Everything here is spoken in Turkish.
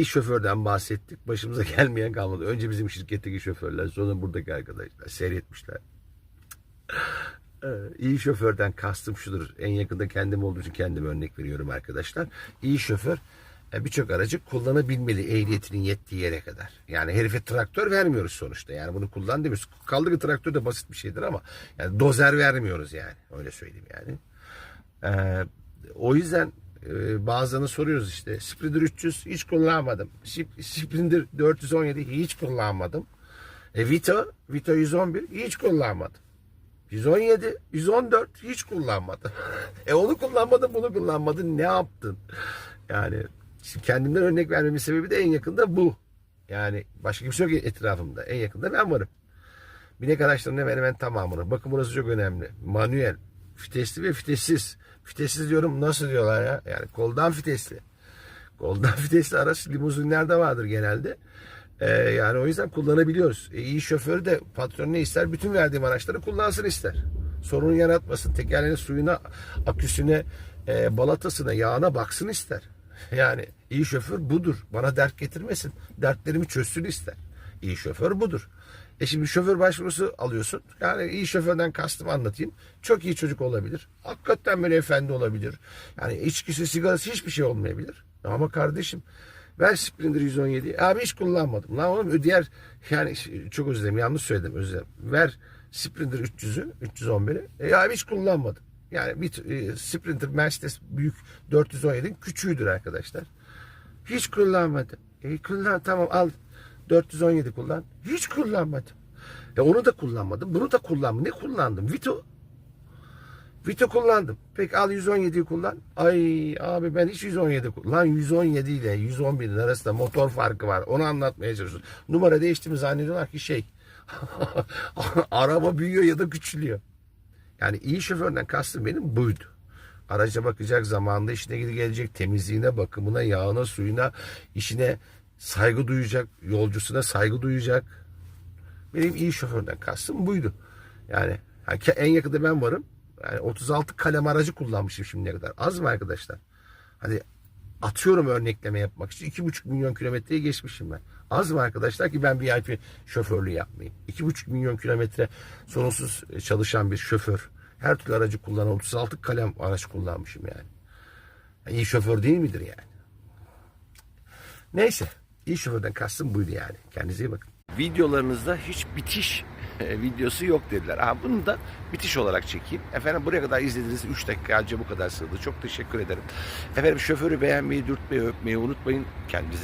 İş şoförden bahsettik. Başımıza gelmeyen kalmadı. Önce bizim şirketteki şoförler, sonra buradaki arkadaşlar seyretmişler. Ee, İyi şoförden kastım şudur. En yakında kendim olduğu için kendime örnek veriyorum arkadaşlar. İyi şoför e, birçok aracı kullanabilmeli ehliyetinin yettiği yere kadar. Yani herife traktör vermiyoruz sonuçta. Yani bunu kullan demiyoruz. Kaldı ki traktör de basit bir şeydir ama yani dozer vermiyoruz yani. Öyle söyleyeyim yani. Ee, o yüzden e, bazılarına soruyoruz işte. Sprinter 300 hiç kullanmadım. Sp- Sprinter 417 hiç kullanmadım. E, Vito, Vito 111 hiç kullanmadım. 117, 114 hiç kullanmadım. e onu kullanmadın, bunu kullanmadın. Ne yaptın? Yani şimdi kendimden örnek vermemin sebebi de en yakında bu. Yani başka kimse yok etrafımda. En yakında ben varım. Binek araçlarının hemen hemen tamamını. Bakın burası çok önemli. Manuel, fitesli ve fitessiz. Fitessiz diyorum nasıl diyorlar ya? Yani koldan fitesli. Koldan fitesli araç limuzinlerde vardır genelde. Ee, yani o yüzden kullanabiliyoruz. E, iyi şoför de patron ne ister? Bütün verdiğim araçları kullansın ister. Sorun yaratmasın. Tekerleğinin suyuna, aküsüne, e, balatasına, yağına baksın ister. Yani iyi şoför budur. Bana dert getirmesin. Dertlerimi çözsün ister. İyi şoför budur. E şimdi şoför başvurusu alıyorsun. Yani iyi şoförden kastım anlatayım. Çok iyi çocuk olabilir. Hakikaten böyle efendi olabilir. Yani içkisi, sigarası hiçbir şey olmayabilir. Ama kardeşim ver Sprinter 117. Abi hiç kullanmadım. Lan oğlum diğer yani çok özür dilerim yanlış söyledim özür dilerim. Ver Sprinter 300'ü 311'i. E abi hiç kullanmadım. Yani bir e, Sprinter Mercedes büyük 417'nin küçüğüdür arkadaşlar. Hiç kullanmadım. E kullan tamam al 417 kullan. Hiç kullanmadım. E onu da kullanmadım. Bunu da kullanmadım. Ne kullandım? Vito. Vito kullandım. Peki al 117'yi kullan. Ay abi ben hiç 117 kullan. Lan 117 ile 111'in arasında motor farkı var. Onu anlatmaya çalışıyorum. Numara değişti mi zannediyorlar ki şey. araba büyüyor ya da küçülüyor. Yani iyi şoförden kastım benim buydu. Araca bakacak zamanında işine gidip gelecek temizliğine, bakımına, yağına, suyuna, işine saygı duyacak, yolcusuna saygı duyacak. Benim iyi şoförden kastım buydu. Yani, en yakında ben varım. Yani 36 kalem aracı kullanmışım şimdiye kadar. Az mı arkadaşlar? Hadi atıyorum örnekleme yapmak için 2,5 milyon kilometreyi geçmişim ben. Az mı arkadaşlar ki ben VIP şoförlüğü yapmayayım? 2,5 milyon kilometre sorunsuz çalışan bir şoför. Her türlü aracı kullanan 36 kalem araç kullanmışım yani. yani iyi şoför değil midir yani? Neyse. İyi şoförden kastım buydu yani. Kendinize iyi bakın. Videolarınızda hiç bitiş e, videosu yok dediler. Ha, bunu da bitiş olarak çekeyim. Efendim buraya kadar izlediğiniz 3 dakika anca bu kadar sığdı. Çok teşekkür ederim. Efendim şoförü beğenmeyi, dürtmeyi, öpmeyi unutmayın. Kendinize